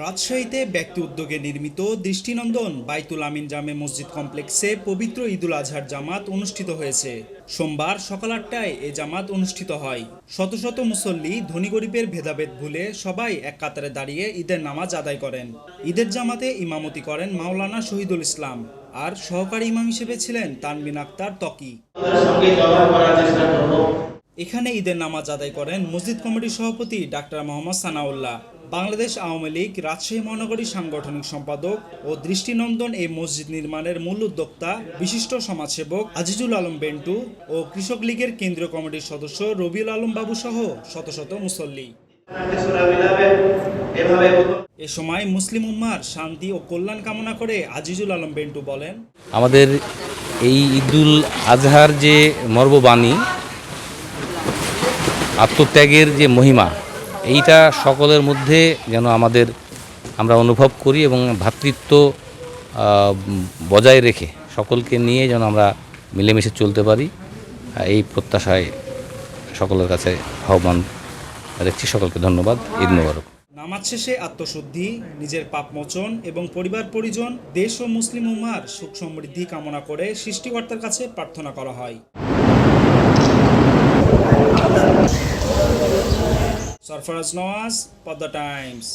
রাজশাহীতে ব্যক্তি উদ্যোগে নির্মিত দৃষ্টিনন্দন বাইতুল আমিন জামে মসজিদ কমপ্লেক্সে পবিত্র ঈদুল আজহার জামাত অনুষ্ঠিত হয়েছে। সোমবার সকাল আটটায় এ জামাত অনুষ্ঠিত হয়। শত শত মুসল্লি ধনী গরিবের ভেদাভেদ ভুলে সবাই এক কাতারে দাঁড়িয়ে ঈদের নামাজ আদায় করেন। ঈদের জামাতে ইমামতি করেন মাওলানা শহীদুল ইসলাম। আর সহকারী ইমাম হিসেবে ছিলেন তানবিন আক্তার তকি। এখানে ঈদের নামাজ আদায় করেন মসজিদ কমিটির সভাপতি ডাক্তার মোহাম্মদ সানাউল্লাহ। বাংলাদেশ আওয়ামী লীগ, রাজশাহী মহানগরী সাংগঠনিক সম্পাদক ও দৃষ্টিনন্দন এই মসজিদ নির্মাণের মূল উদ্যোক্তা, বিশিষ্ট সমাজসেবক আজিজুল আলম বেন্টু ও কৃষক লীগের কেন্দ্রীয় কমিটির সদস্য রবিউল আলম বাবু সহ শত শত মুসল্লি। এ সময় মুসলিম উম্মার শান্তি ও কল্যাণ কামনা করে আজিজুল আলম বেন্টু বলেন, আমাদের এই ঈদুল আজহার যে মর্মবাণী আত্মত্যাগের যে মহিমা, এইটা সকলের মধ্যে যেন আমাদের আমরা অনুভব করি এবং ভ্রাতৃত্ব বজায় রেখে সকলকে নিয়ে যেন আমরা মিলেমিশে চলতে পারি। এই প্রত্যাশায় সকলের কাছে আহ্বান রাখছি। সকলকে ধন্যবাদ। ঈদ মোবারক। নামাজ শেষে আত্মশুদ্ধি, নিজের পাপ মোচন এবং পরিবার পরিজন, দেশ ও মুসলিম উম্মার সুখ সমৃদ্ধি কামনা করে সৃষ্টিকর্তার কাছে প্রার্থনা করা হয়। সরফরাজ নওয়াজ পদ্মা টাইমস